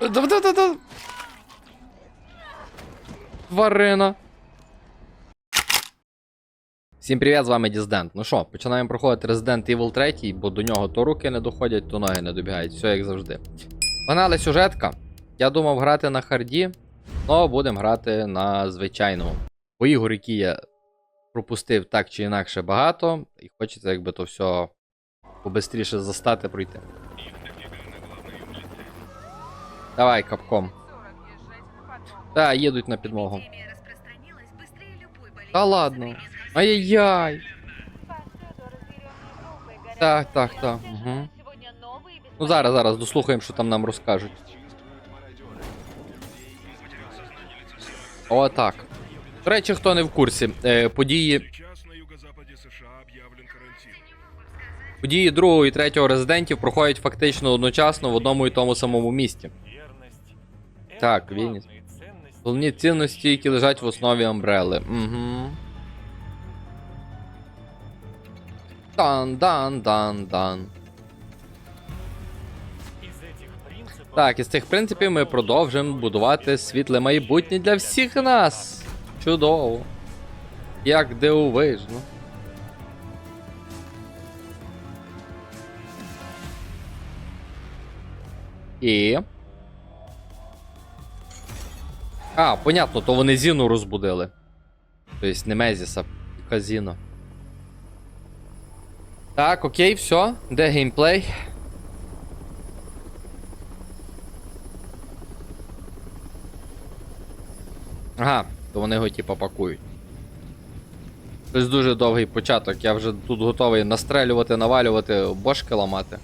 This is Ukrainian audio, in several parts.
Да-да-да-да. Тварина. Всім привіт, з вами Діздент. Ну що, починаємо проходити Resident Evil 3, бо до нього то руки не доходять, то ноги не добігають. Все як завжди. Погнали сюжетка. Я думав грати на харді, але будемо грати на звичайному. Бо ігор, які я пропустив так чи інакше багато, і хочеться якби то все побистріше застати пройти. Давай, капком. Да, їдуть на підмогу. Та ладно. Ай-яй-яй. Так, так, так. Угу. Ну зараз, зараз дослухаємо, що там нам розкажуть. О, так. До речі, хто не в курсі, е, події, події другого і третього резидентів проходять фактично одночасно в одному і тому самому місті. Так. Вінніс. Головні цінності, які лежать в основі Амбрели. Угу. Дан, дан, дан, дан. Так, із цих принципів ми продовжимо будувати світле майбутнє для всіх нас. Чудово. Як дивовижно. І. А, понятно, то вони Зіну розбудили. Тобто не Мезіса, а Зіно. Так, окей, все. Де геймплей? Ага, то вони його типа пакують. Тобто дуже довгий початок. Я вже тут готовий настрелювати, навалювати, бошки ламати.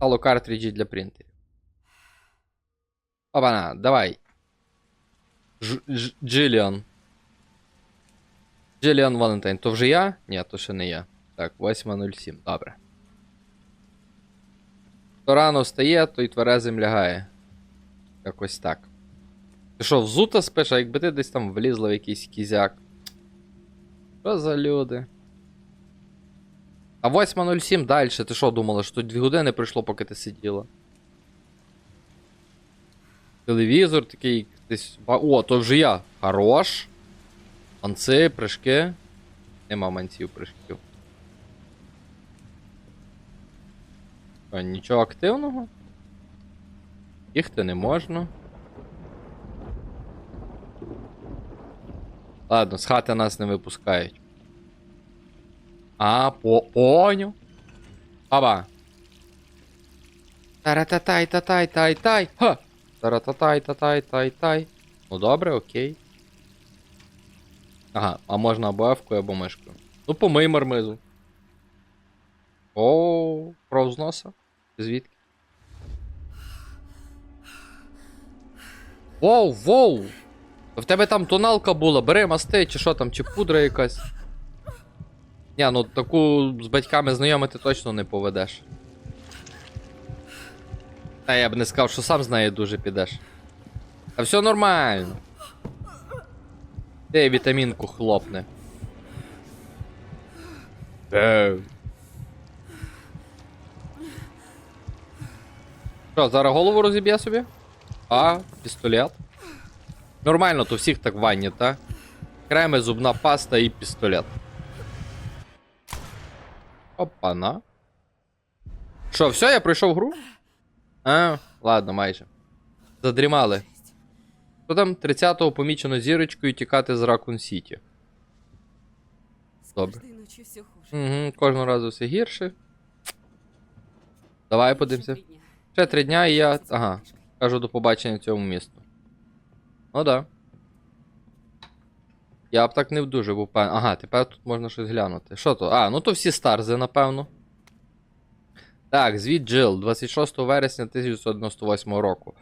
Стало картриджі для принтерів. Опана, давай. Ж- Ж- Джиліан. Джиліан Валентайн. То вже я? Ні, то ще не я. Так, 8.07. Добре. Хто рано встає, то й тверезим лягає. Якось так. Ти що, взута спиш, а якби ти десь там влізла в якийсь кізяк. Що за люди? А 8.07 далі. Ти що думала, що тут 2 години пройшло, поки ти сиділа? Телевізор такий десь. О, то вже я. Хорош. Манци, прыжки. Нема манців прыжків. Що, нічого активного? Їхати не можна. Ладно, з хати нас не випускають. А, по поняв. Аба. Тарататай татай тай тай. Ха! Тарататай татай тай тай. Ну добре, окей. Ага, а можна або F-кою, або мишкою. Ну, помий мармизу. О, кров з носа. Звідки? Воу, воу! В тебе там тоналка була, бери масти, чи що там, чи пудра якась. Ні, ну таку з батьками знайомити точно не поведеш. Та я б не сказав, що сам з нею дуже підеш. Та все нормально. Де вітамінку хлопне. Е. Що, зараз голову розіб'є собі? А, пістолет. Нормально, то всіх так ванні, та? Креми, зубна паста і пістолет. Опана. Що, все, я пройшов гру? А, ладно, майже. Задрімали. Що там 30-го помічено зірочкою тікати з Ракун Сіті. Добре. Угу, кожного разу все гірше. Давай подивимося. Ще три дня. Ще три дня і я. Ага. Кажу до побачення цьому місту. Ну да. Я б так не дуже був певний. Ага, тепер тут можна щось глянути. Що то? А, ну то всі старзи, напевно. Так, звіт Джил, 26 вересня 1998 року.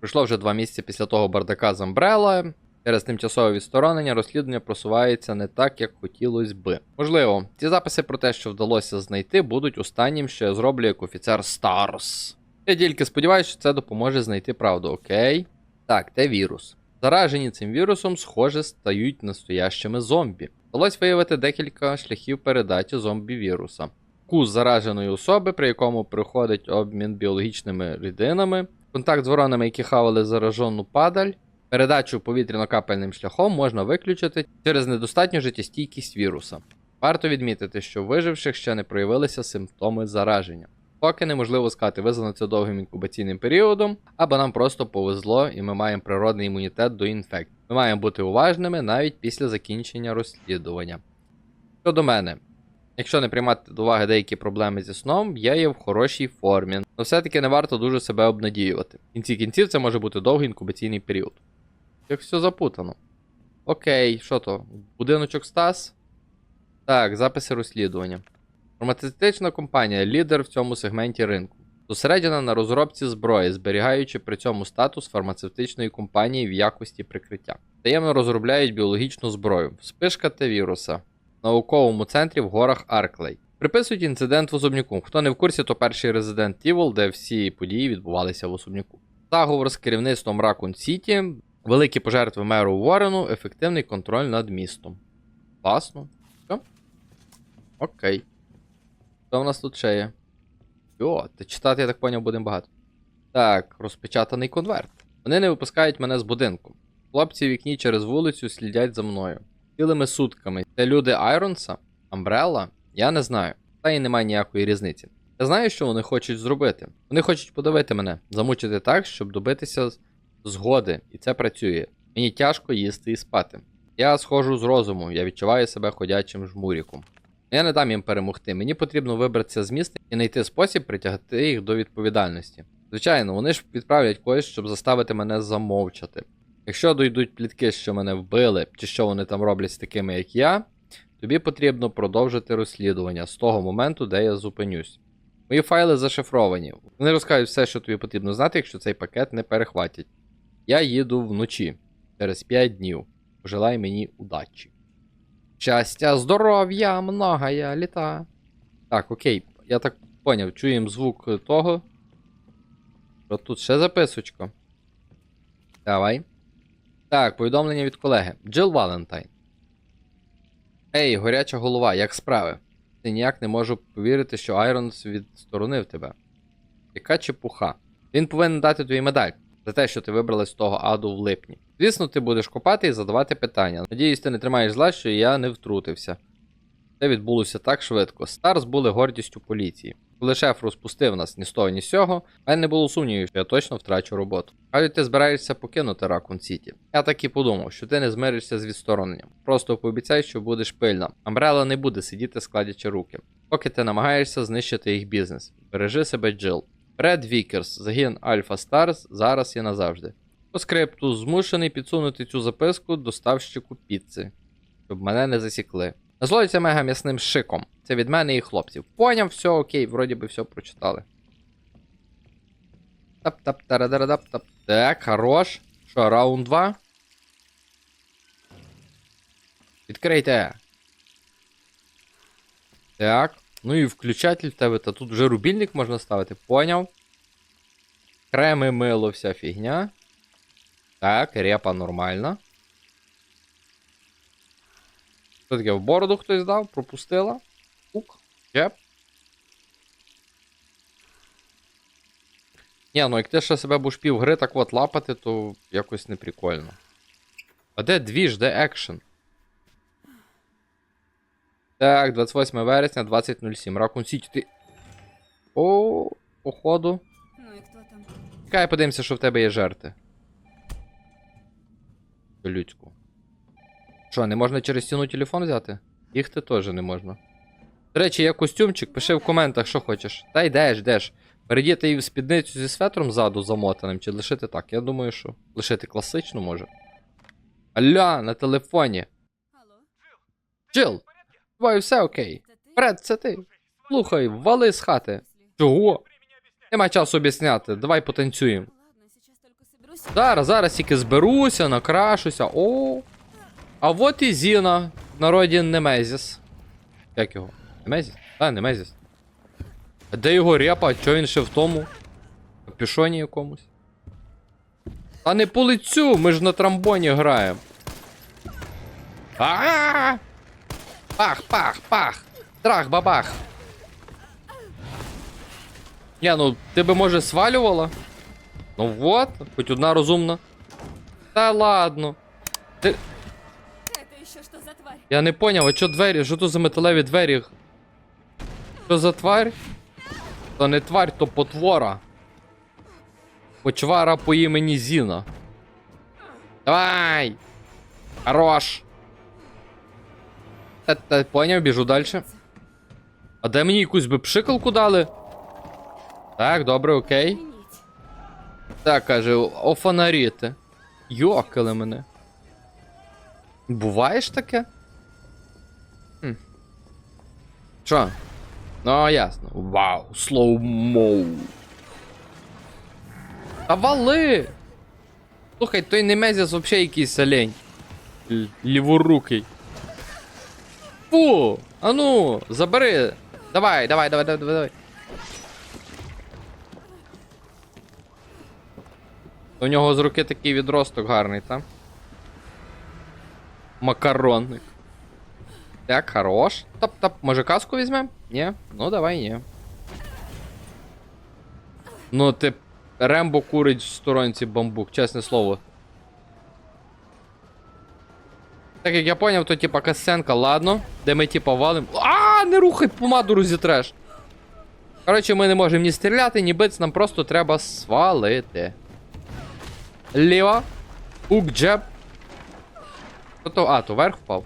Пройшло вже два місяці після того бардака з Umbrella. Через тимчасове відсторонення розслідування просувається не так, як хотілося би. Можливо, ці записи про те, що вдалося знайти, будуть останнім, що я зроблю як офіцер Старс. Я тільки сподіваюся, що це допоможе знайти правду, окей? Так, де вірус? Заражені цим вірусом, схоже, стають настоящими зомбі. Вдалося виявити декілька шляхів передачі зомбі віруса. Вкус зараженої особи, при якому приходить обмін біологічними рідинами, контакт з воронами, які хавали заражену падаль, передачу повітряно-капельним шляхом можна виключити через недостатню життєстійкість віруса. Варто відмітити, що в виживших ще не проявилися симптоми зараження. Поки неможливо сказати, визвано це довгим інкубаційним періодом, або нам просто повезло і ми маємо природний імунітет до інфекцій. Ми маємо бути уважними навіть після закінчення розслідування. Щодо мене, якщо не приймати до уваги деякі проблеми зі сном, я є в хорошій формі, але все-таки не варто дуже себе обнадіювати. В кінці кінців це може бути довгий інкубаційний період. Як все запутано. Окей, що то? Будиночок Стас? Так, записи розслідування. Фармацевтична компанія лідер в цьому сегменті ринку. Зосереджена на розробці зброї, зберігаючи при цьому статус фармацевтичної компанії в якості прикриття. Таємно розробляють біологічну зброю, спишка та віруса в науковому центрі в горах Арклей. Приписують інцидент в особняку. Хто не в курсі, то перший Resident Evil, де всі події відбувалися в особняку. Заговор з керівництвом Raccoon Сіті, великі пожертви меру Уоррену, ефективний контроль над містом. Класно. Все? Окей. Що в нас тут ще є? Йо, та читати, я так поняв, будемо багато. Так, розпечатаний конверт. Вони не випускають мене з будинку. Хлопці в вікні через вулицю слідять за мною. Цілими сутками. Це люди Айронса? Амбрелла? Я не знаю. Та й немає ніякої різниці. Я знаю, що вони хочуть зробити. Вони хочуть подавити мене, замучити так, щоб добитися згоди, і це працює. Мені тяжко їсти і спати. Я схожу з розуму, я відчуваю себе ходячим жмуріком. Я не дам їм перемогти. Мені потрібно вибратися з міста і знайти спосіб притягти їх до відповідальності. Звичайно, вони ж відправлять когось, щоб заставити мене замовчати. Якщо дойдуть плітки, що мене вбили, чи що вони там роблять з такими, як я, тобі потрібно продовжити розслідування з того моменту, де я зупинюсь. Мої файли зашифровані. Вони розкажуть все, що тобі потрібно знати, якщо цей пакет не перехватять. Я їду вночі через 5 днів. Желай мені удачі. Щастя, здоров'я, многая літа. Так, окей, я так поняв, чуємо звук того. Що тут ще записочка. Давай. Так, повідомлення від колеги. Джил Валентайн. Ей, горяча голова, як справи? Ти ніяк не можу повірити, що Айронс відсторонив тебе. Яка чепуха. Він повинен дати тобі медаль за те, що ти вибралась з того аду в липні. Звісно, ти будеш копати і задавати питання. Надіюсь, ти не тримаєш зла, що я не втрутився. Це відбулося так швидко. Старс були гордістю поліції. Коли шеф розпустив нас ні з того, ні з сього, в мене не було сумнівів, що я точно втрачу роботу. Кажуть, ти збираєшся покинути Ракун Сіті. Я так і подумав, що ти не змиришся з відстороненням. Просто пообіцяй, що будеш пильна. Амбрела не буде сидіти, складячи руки. Поки ти намагаєшся знищити їх бізнес. Бережи себе, Джил. Ред Вікерс, загін Альфа Старс, зараз і назавжди. По скрипту змушений підсунути цю записку доставщику піци, щоб мене не засікли. Назлоїться мега м'ясним шиком. Це від мене і хлопців. Поняв, все окей, вроді би все прочитали. тап тап тарадарадап тап Так, хорош. Що, раунд 2? Відкрийте. Так. Ну і включатель в тебе, та тут вже рубільник можна ставити, поняв. Креми, мило, вся фігня. Так, репа нормальна. Що таке, в бороду хтось дав? Пропустила? Ук, чеп. Ні, ну як ти ще себе будеш пів гри так от лапати, то якось не прикольно. А де двіж, де екшен? Так, 28 вересня, 20.07. Ракун Сіті, ти. О, походу. Ну и кто там? Чекай, подивимося, що в тебе є жерти. Людську. Що, не можна через стіну телефон взяти? Їхти теж не можна. До речі, є костюмчик, пиши в коментах, що хочеш. Та йдеш, йдеш. Передіти її в спідницю зі светром ззаду замотаним, чи лишити так? Я думаю, що. Лишити класично може. Алля, на телефоні. Алло? Джил! Буває, все окей. Фред, це ти. Слухай, вали з хати. Чого? Нема часу об'ясняти, давай потанцюємо. Зараз, зараз тільки зберуся, накрашуся. О. А от і Зіна в народі Немезіс. Як його? Немезіс? А, Немезіс. А де його репа? Чого він ще в тому? Капюшоні якомусь? А не по лицю, ми ж на тромбоні граємо. А! Пах, пах, пах! Трах, бабах! Ні, ну ти би може свалювала? Ну вот, хоч одна розумна. Та ладно. Ти... Это еще что за тварь? Я не поняв, а що двері? Що то за металеві двері? Що за тварь? То не тварь, то потвора. Почвара по імені Зіна. Давай! Хорош! Та, та, поняв, біжу далі. А де мені якусь би пшикалку дали? Так, добре, окей. Так, каже, офонаріти. Йокали мене. Буває ж таке? Хм. Ну, ясно. Вау, слоумо. Та вали! Слухай, той Немезіс взагалі якийсь олень. Ліворукий. Фу! А ну, забери. Давай, давай, давай, давай, давай. давай. У нього з руки такий відросток гарний, та? Макаронник. Так, хорош. Топ-топ. Може каску візьмем? Ні? Ну давай, ні. Ну, ти Рембо курить в сторонці бамбук, чесне слово. Так як я поняв, то типа касценка, ладно. Де ми типа валим. А, не рухай, помаду розітреш. Коротше, ми не можемо ні стріляти, ні битись, нам просто треба свалити. Ліва. Ук джеб. То? А, то вверх впав.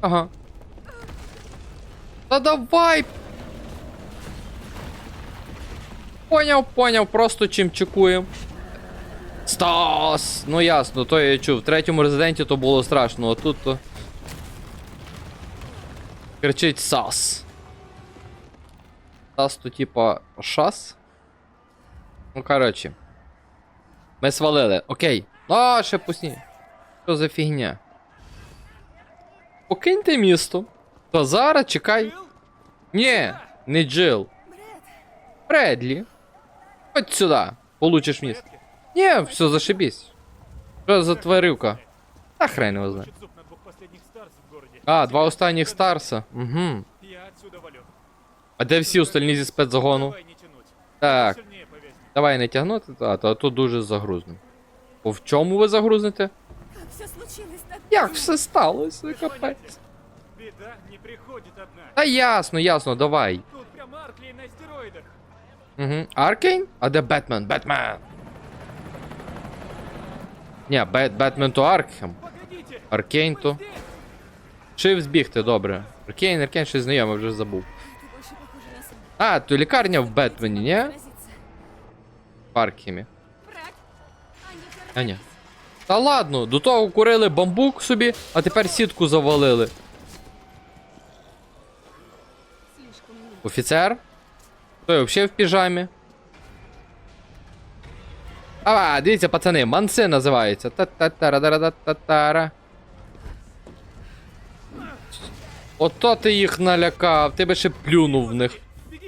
Ага. Та давай! Поняв, поняв, просто чим чекуємо. Стас! Ну ясно, то я чув. В третьому резиденті то було страшно, а тут то. Кричить Сас. Сас то типа шас. Ну, коротше. Ми свалили. Окей. А, ще пусні. Що за фігня? Покиньте місто. То зараз чекай. Ні, не Джил. Бредлі. Ходь сюди. Получиш місто. Ні, все, зашибись. Що за тварюка? Та хрен в городе. А, два останніх Старса. Угу. А де всі остальні зі спецзагону? Не. Так, давай не тягнути, а то тут дуже загрузно. Бо в чому ви загрузнете? Як все сталося, капець? Не одна. Та ясно, ясно, давай. Тут прям Арклей на стероидах. Угу. Аркейн? А де Бетмен? Бетмен! Ні, Бет, Бетмен то Аркхем. Аркейн то. Шив збігти, добре. Аркейн, Аркейн щось знайоме, вже забув. А, то лікарня в Бетмені, ні? В Аркхемі. А ні. Та ладно, до того курили бамбук собі, а тепер сітку завалили. Офіцер? Той взагалі в піжамі. А, дивіться, пацани, манси називаються. Та-та-тара-дара-та-та-тара. Ото ти їх налякав, ти би ще плюнув в них.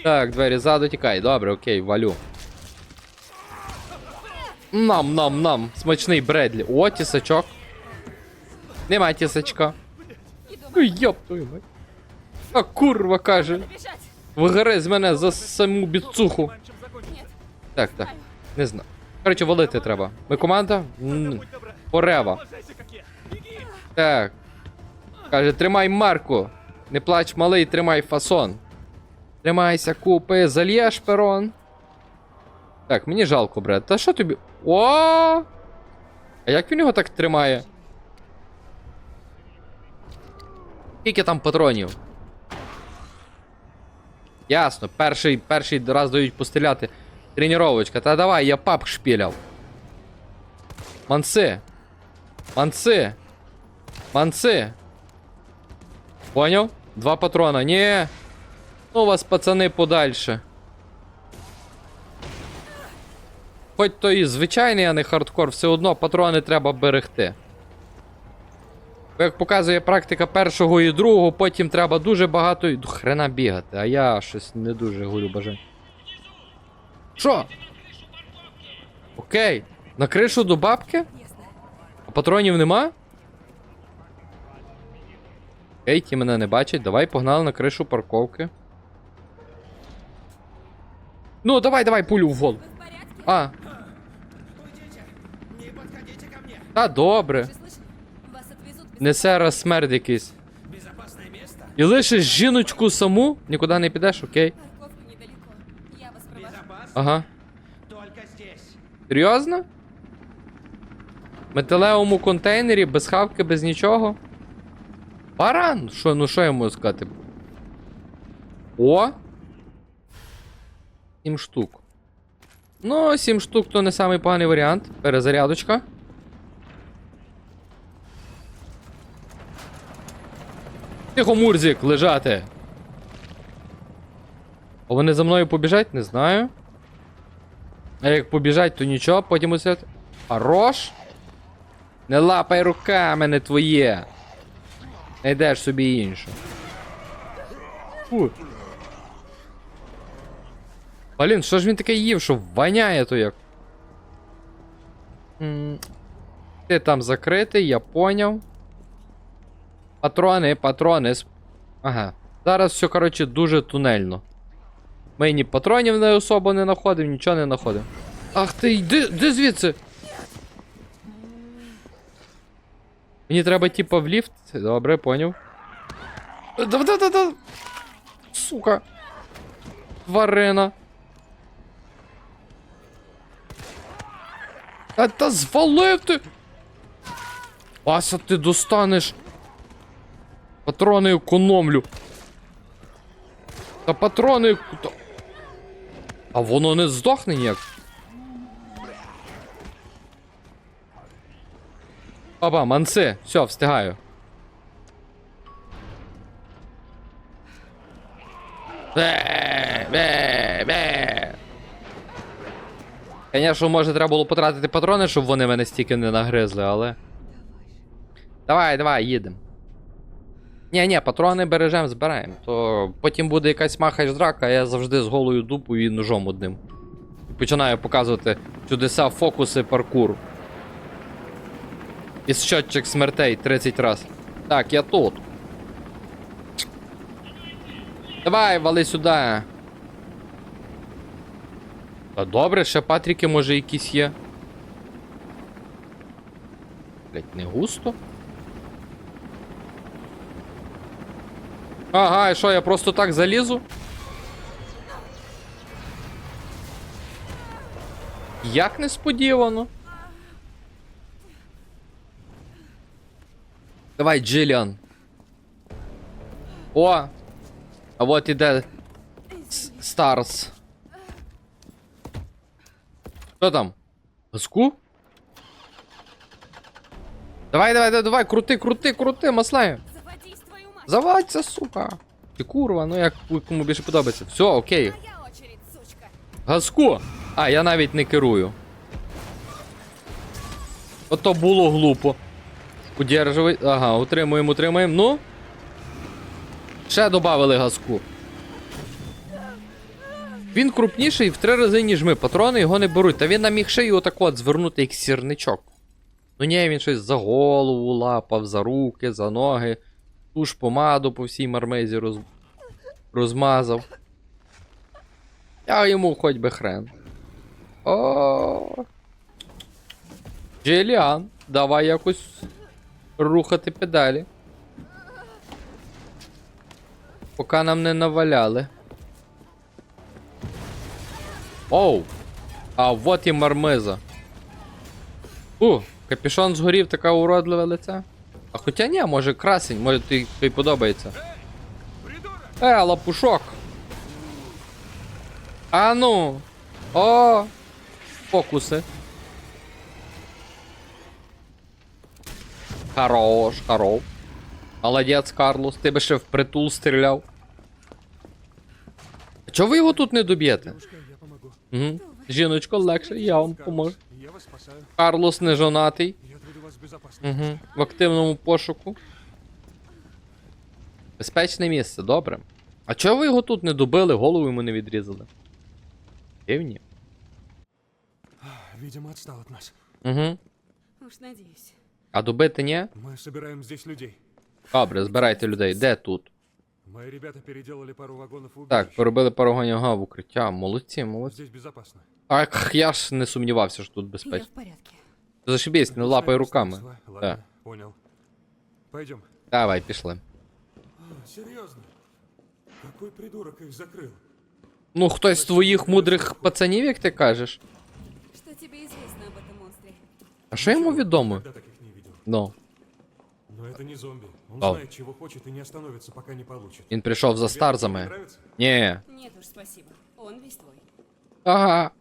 Так, двері ззаду тікай. Добре, окей, валю. Нам, нам, нам. Смачний Бредлі. О, тісачок. Нема тісачка. Ну йоп твою мать. А курва каже. Вигри з мене за саму біцуху. Так, так. Не знаю. Коротше, валити треба. Ми команда? Порева. Так. Каже, тримай марку. Не плач малий, тримай фасон. Тримайся, купи, зальєш перон. Так, мені жалко, брат. Та що тобі. О! А як він його так тримає? Скільки там патронів? Ясно, перший, перший раз дають постріляти. Тренировочка. Та давай, я пап шпіляв. Манси. Манси. Манси. Понял? Два патрона. Не. Ну вас, пацани, подальше. Хоч то і звичайний, а не хардкор, все одно патрони треба берегти. Бо Як показує практика першого і другого, потім треба дуже багато хрена бігати, а я щось не дуже горю бажання. Що? Окей. На кришу до бабки? Ясно. А патронів нема? Окей, ті мене не бачать. Давай погнали на кришу парковки. Ну, давай, давай, пулю в голову. Вы в порядке? А, Уйдите! Не подходите ко мне! та добре. Вы слышали? Вас отвезут без... Несе раз смерть якийсь. Безопасное место! І лишиш жіночку саму, нікуди не підеш, окей. Ага. Только здесь! Серйозно? В металевому контейнері, без хавки, без нічого. Баран! Що, ну що я можу сказати? О! 7 штук. Ну, 7 штук то не самий поганий варіант. Перезарядочка. Тихо, Мурзик, лежати. А вони за мною побіжать? Не знаю. А як побіжать, то нічого, потім усе. Хорош. Не лапай руками, не твоє. Найдеш собі інше. Фу. Блін, що ж він таке їв, що воняє то як? Ти там закритий, я поняв. Патрони, патрони. Ага. Зараз все, коротше, дуже тунельно. Ми ні патронів не особо не знаходимо, нічого не знаходимо. Ах ти, йди, йди звідси. Мені треба типа в ліфт. Добре, поняв. Да-да-да-да. Сука. Тварина. А та звалив ти. Вася, ти достанеш. Патрони економлю. Та патрони. та- А воно не здохне ніяк. Опа, манси. Все, встигаю. Бе. Звісно, може треба було потратити патрони, щоб вони мене стільки не нагризли, але. Давай, давай, їдемо. Ні, ні, патрони бережемо, збираємо. То потім буде якась махач драка, а я завжди з голою дупою і ножом одним. І починаю показувати чудеса, фокуси, паркур. І щотчик смертей 30 раз. Так, я тут. Давай, вали сюди. Та добре, ще патріки може якісь є. Блять, не густо. Ага, і що, я просто так залізу? Як несподівано. Давай, Джиліан. О! А от іде Старс. Що там? Газку? Давай, давай, давай, давай, крути, крути, крути, маслаю. Завадься, сука. Ти курва, ну як кому більше подобається. Все, окей. Газку. А, я навіть не керую. Ото було глупо. Удерживай. Ага, утримуємо, утримуємо. Ну. Ще додали газку. Він крупніший в три рази, ніж ми. Патрони його не беруть. Та він нам міг шию отак от звернути, як сірничок. Ну ні, він щось за голову лапав, за руки, за ноги. Ту ж помаду по всій мармезі роз... розмазав. Я йому хоч би хрен. О. Джиліан, давай якось рухати педалі. Поки нам не наваляли. Оу! А вот і мармиза. У, капюшон згорів, така уродливе лице. А хоча ні, може красень, може тобі тобі подобається. Е, лапушок. А ну. О! Фокуси. Хорош, хорош. Молодець, Карлос, ти би ще впритул стріляв. А чого ви його тут не доб'єте? Угу. Жіночко, легше, я вам поможу. Карлос не жонатий. Я. Угу. В активному пошуку. Безпечне місце, добре. А чого ви його тут не добили, голову йому не відрізали? Дивні. Видимо, отстал от нас. Угу. Уж надеюсь. А добити ні? Мы собираем здесь людей. Добре, збирайте людей. Де тут? Мои ребята переделали пару вагонов в Так, поробили пару гонів ага, в укриття. Молодці, молодці. Здесь безопасно. Так, я ж не сумнівався, що тут Я безпечно. в порядке. Зашибись, не лапай руками. Снайперство. Ладно, Да. понял. Пойдем. Давай, пішли. Серьезно? Какой придурок их закрыл? Ну, хтось з твоїх мудрих пацанів, як ти кажеш. Что тебе известно об этом монстре? А що йому відомо? Никогда таких не видел. Ну, Но это не зомби. Он Ау. знает, чего хочет и не остановится, пока не получит. він прийшов за Тебе такое не старзами. нравится? Ні. Нет уж, спасибо. Он весь твой. Ага.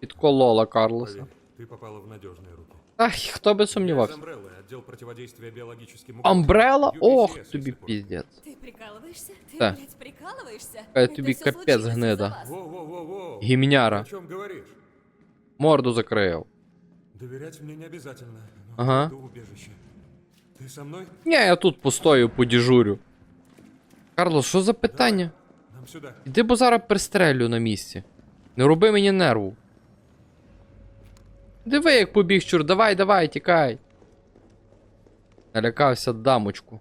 Підколола Карлоса. Поверь, ты попала в надежные руки. Ах, хто би Я из сумнівався. Umbrella, отдел противодействия биологическим Амбрела? UPS, Ох, если тобі помнишь. піздець. Ты прикалываешься? Ты, Да. блядь, прикалываешься? Э, Это тебе всё капец случилось гнида. из-за вас. Воу-воу-воу-воу. Гімняра. О чем говоришь? Морду закрив. Доверять мне не обязательно. но Ага. иду в убежище. Ты со мной? Ні, я тут постою, подіжурю. Карлос, що за питання? Нам сюда. Іди, бо зараз пристрелю на місці. Не роби мені нерву. Диви, як побіг чур, давай, давай, тікай. Налякався дамочку.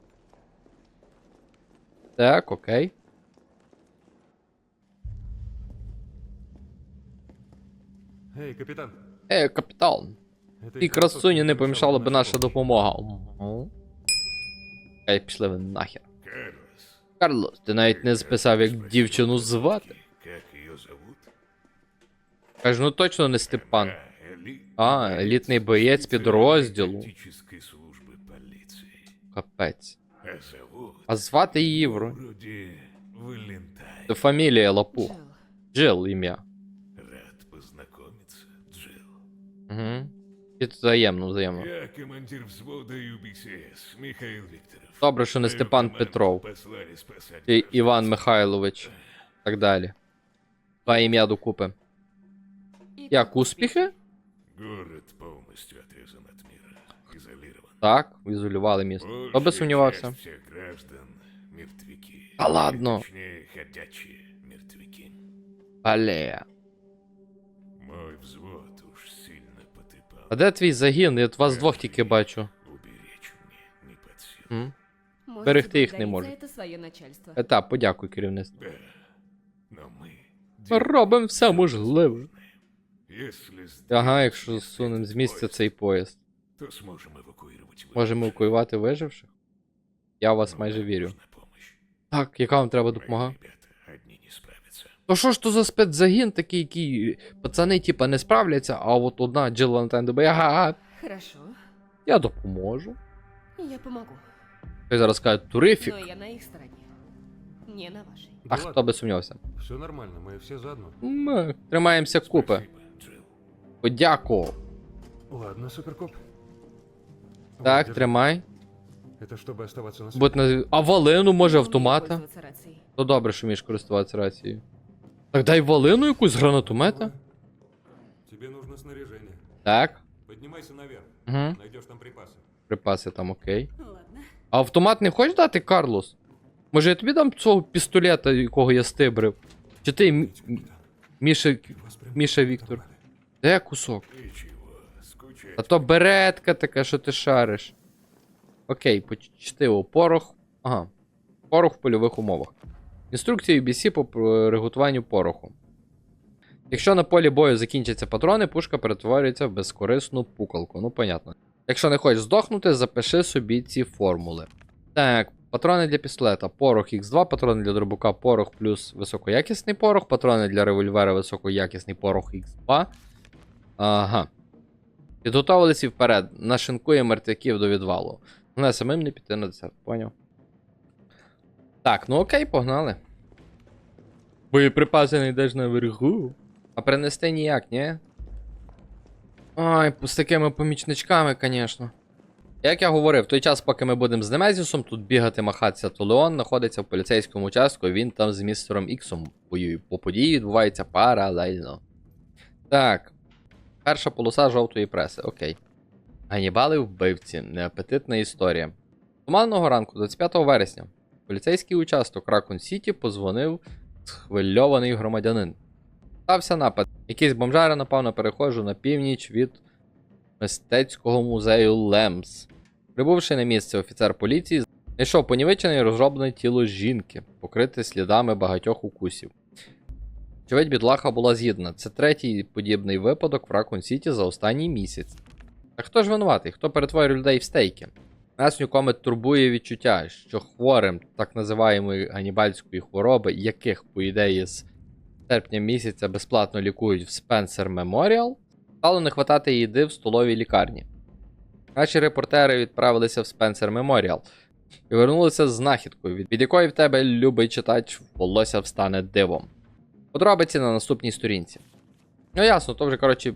Так, окей. Ей, капітан. Это І из красуні не помішала би наша допомога. Ей, пішли ви нахер. Карлос. Ти навіть не списав, як дівчину звати. Каже, ну точно не Степан. А, елітний боєць підрозділу. Капець. А звати її вро. Вроде Валентайн. Це фамілія Лапух. Джилл, Джил ім'я. Рад познакомиться, Джилл. Угу. І взаємно, взаємно. Я командир взвода ЮБСС, Михаил Викторов. Добре, що не Степан Петров. І. Іван Михайлович. Так далі. Два ім'я докупи. Як как успіхи? Город полностью отрезан от мира, изолирован. Так, ізолювали місто. Хто би Большая сумнівався? часть всех граждан — мертвяки. Да ладно. Или, Точнее, ходячие мертвяки. Але. Мой взвод уж сильно потыпал. А де твій загін? Я вас двох тільки бачу. Уберечь мне не под силу. М? Можете Берегти їх не благодарить можу. за это свое начальство. Етап, подякуй керівництву. Да, но мы... Ми робимо все можливе. Если Ага, сдвинуть якщо с места сунемо этот з місця поезд, цей поїзд. то сможем эвакуировать Можемо выживших. евакуювати виживших? Я в вас Но майже нам вірю. нужна помощь. Так, яка вам треба Мои допомога? ребята одни не справятся. То що ж то за спецзагін такий, який пацани, типа, не справляться, а от одна Джил Валентайн думає, ага, Хорошо, я допоможу. я помогу. Хай зараз кажуть, турифік. Но я на их стороне. Не на вашей. А хто би сумнівався? Все нормально, мы все заодно. Ми тримаємося купи. Спасибо, Джилл. Подякував. Ладно, суперкоп. Так, Вот, тримай. держи. Это чтобы оставаться на связи. Будь на... А валину може Я умею автомата? пользоваться рацией. То добре, що вмієш користуватися рацією. Так дай валину якусь з гранатомета. Тебе нужно снаряжение. Так. Поднимайся наверх. Угу. Найдешь там припасы. Припаси там окей. Ладно. А автомат не хочеш дати, Карлос? Може я тобі дам цього пістолета, якого я стибрив? Чи ти, М- Ведь, капитан, Міша, ты вас прям Міша как Віктор? Де кусок? А то беретка така, що ти шариш. Окей, почтиво. Порох. Ага. Порох в польових умовах. Інструкція UBC по приготуванню пороху. Якщо на полі бою закінчаться патрони, пушка перетворюється в безкорисну пукалку. Ну, понятно. Якщо не хочеш здохнути, запиши собі ці формули. Так, патрони для пістолета, порох Х2, патрони для дробука, порох плюс високоякісний порох, патрони для револьвера, високоякісний порох Х2. Ага. Підготовилися і вперед. Нашинкує мертвяків до відвалу. Головне самим не піти на десерт, поняв? Так, ну окей, погнали. Боєприпаси не йдеш на верху. А принести ніяк, ні? Ой, з такими помічничками, звісно. Як я говорив, в той час, поки ми будемо з Немезіусом тут бігати, махатися, то Леон знаходиться в поліцейському участку, він там з містером Іксом воює. По події відбувається паралельно. Так. Перша полоса жовтої преси, окей. Ганібали вбивці. Неапетитна історія. Туманного ранку, 25 вересня, поліцейський участок Ракун Сіті позвонив схвильований громадянин. Стався напад. Якийсь бомжара напав на перехожу на північ від мистецького музею Лемс. Прибувши на місце, офіцер поліції Знайшов понівечене і розроблене тіло жінки, покрите слідами багатьох укусів. Очевидь, бідлаха була з'єднана. Це третій подібний випадок в Ракун Сіті за останній місяць. А хто ж винуватий? Хто перетворює людей в стейки? Нас нікомет турбує відчуття, що хворим так називаємої ганібальської хвороби, яких, по ідеї, з серпня місяця безплатно лікують в Spencer Memorial, стало не хватати їди в столовій лікарні. Наші репортери відправилися в Spencer Memorial і вернулися з знахідкою, від якої в тебе, любий читач, волосся встане дивом. Подробиці на наступній сторінці. Ну ясно, то вже, коротше,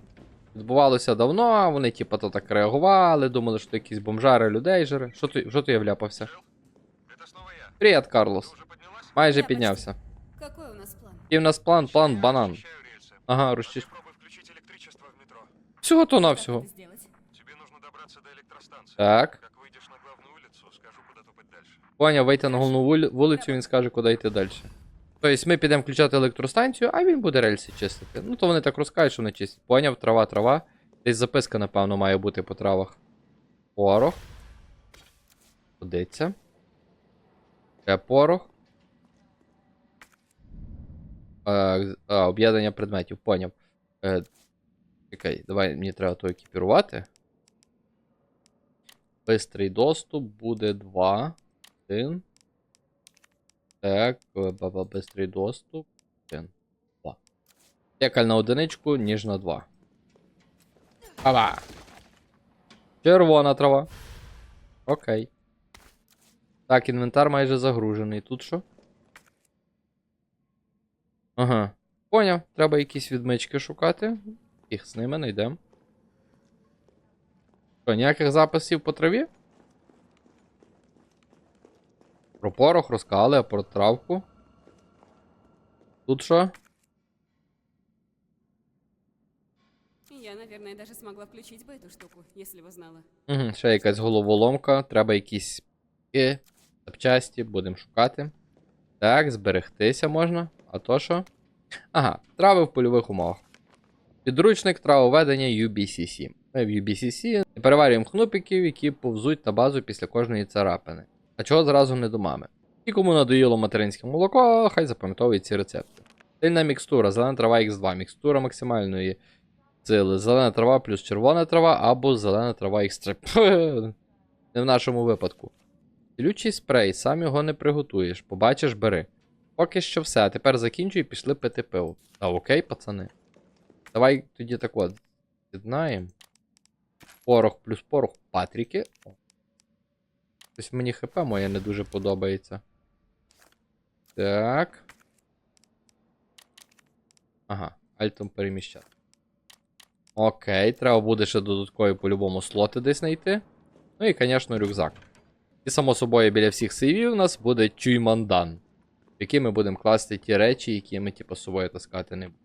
відбувалося давно, а вони, типу, то так реагували, думали, що то якісь бомжари людей жере. Що ти, що ти я вляпався? Это снова я. Привіт, Карлос. Ты уже поднялась? Майже Я піднявся. Какой у нас план? І в нас план, план, банан. Очищаю рельсы. Ага, розчищ. Попробуй включить электричество в метро. Всього то Как навсього. это сделать? Тебе нужно добраться до электростанции. Так. Как выйдешь на главную улицу, скажу, куда топать дальше. Поняв, вийти на головну вули- вулицю, він скаже, куди йти далі. Тобто ми підемо включати електростанцію, а він буде рельси чистити. Ну то вони так розкажуть, що вони чистять. Поняв, трава, трава. Десь записка, напевно, має бути по травах. Порох. Годиться. Ще порох. Е, а, об'єднання предметів, поняв. Е, чекай, давай, мені треба то екіпірувати. Бистрий доступ буде 2. Один. Так, е, баба, бистрий доступ. Один. Два. Текаль на одиничку, ніж на два. Ава. Червона трава. Окей. Так, інвентар майже загружений. Тут що? Ага. Поняв. Треба якісь відмички шукати. Їх з ними знайдемо. Що, ніяких записів по траві? Про порох розказали, а про травку. Тут що? Я, наверное, даже смогла включить бы эту штуку, если бы знала. Угу, ще якась головоломка. Треба якісь і запчасті, будемо шукати. Так, зберегтися можна. А то що? Ага, трави в польових умовах. Підручник травоведення UBCC. Ми в UBCC переварюємо хнупиків, які повзуть на базу після кожної царапини. А чого зразу не до мами? І кому надоїло материнське молоко, хай запам'ятовує ці рецепти. Сильна мікстура, зелена трава X2, мікстура максимальної сили, зелена трава плюс червона трава або зелена трава X3. Не в нашому випадку. Цілючий спрей, сам його не приготуєш, побачиш, бери. Поки що все, а тепер закінчуй і пішли пити пиво. Та окей, пацани. Давай тоді так от. З'єднаємо. Порох плюс порох Патріки. Щось мені ХП моє не дуже подобається. Так. Ага, альтом переміщати. Окей, треба буде ще додаткові по-любому слоти десь знайти. Ну і, звісно, рюкзак. І, само собою, біля всіх сейвів у нас буде чуймандан, в який ми будемо класти ті речі, які ми, типу, собою таскати не будемо.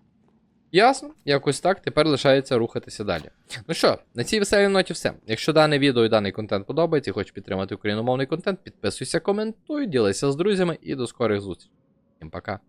Ясно, якось так, тепер лишається рухатися далі. Ну що, на цій веселій ноті все. Якщо дане відео і даний контент подобається хочеш підтримати україномовний контент, підписуйся, коментуй, ділися з друзями і до скорих зустрічей. Всім пока.